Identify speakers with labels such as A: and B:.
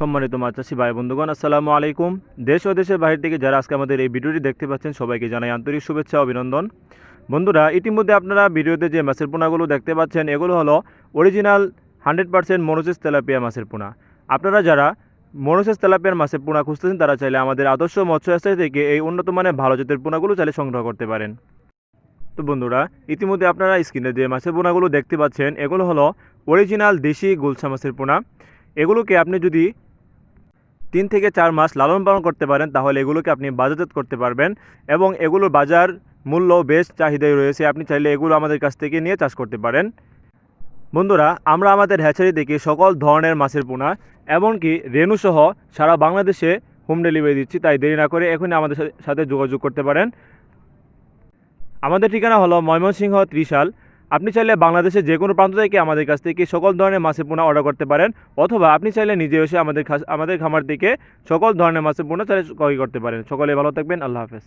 A: সম্মানিত মাছ চাষি ভাই বন্ধুগণ, আসসালামু আলাইকুম। দেশ ও দেশের বাইরে থেকে যারা আজকে আমাদের এই ভিডিওটি দেখতে পাচ্ছেন, সবাইকে জানাই আন্তরিক শুভেচ্ছা, অভিনন্দন। বন্ধুরা, ইতিমধ্যে আপনারা ভিডিওতে যে মাছের পোনাগুলো দেখতে পাচ্ছেন, এগুলো হলো original hundred percent monosex tilapia মাছের পোনা। আপনারা যারা মনোসেস তেলাপিয়ার মাছের পোনা খুঁজতেছেন, তারা চাইলে আমাদের আদর্শ মৎস্য থেকে এই উন্নত মানের ভালো জাতের পোনাগুলো চাইলে সংগ্রহ করতে পারেন। তো বন্ধুরা, ইতিমধ্যে আপনারা স্ক্রিনে যে মাছের পোনাগুলো দেখতে পাচ্ছেন, এগুলো হলো অরিজিনাল দেশি গুলশা মাছের পোনা। এগুলোকে আপনি যদি তিন থেকে চার মাস লালন পালন করতে পারেন, তাহলে এগুলোকে আপনি বাজারজাত করতে পারবেন এবং এগুলোর বাজার মূল্য, বেশ চাহিদাই রয়েছে। আপনি চাইলে এগুলো আমাদের কাছ থেকে নিয়ে চাষ করতে পারেন। বন্ধুরা, আমরা আমাদের হ্যাচারি থেকে সকল ধরনের মাছের পোনা এমনকি রেণুসহ সারা বাংলাদেশে হোম ডেলিভারি দিচ্ছি, তাই দেরি না করে এখনই আমাদের সাথে যোগাযোগ করতে পারেন। আমাদের ঠিকানা হলো ময়মনসিংহ ত্রিশাল আপনি চাইলে বাংলাদেশের যে কোনো প্রান্ত থেকে আমাদের কাছ থেকে সকল ধরনের মাছের পোনা অর্ডার করতে পারেন, অথবা আপনি চাইলে নিজে এসে আমাদের আমাদের খামার থেকে সকল ধরনের মাছের পোনা চাইলে ক্রয় করতে পারেন। সকলে ভালো থাকবেন, আল্লাহ হাফেজ।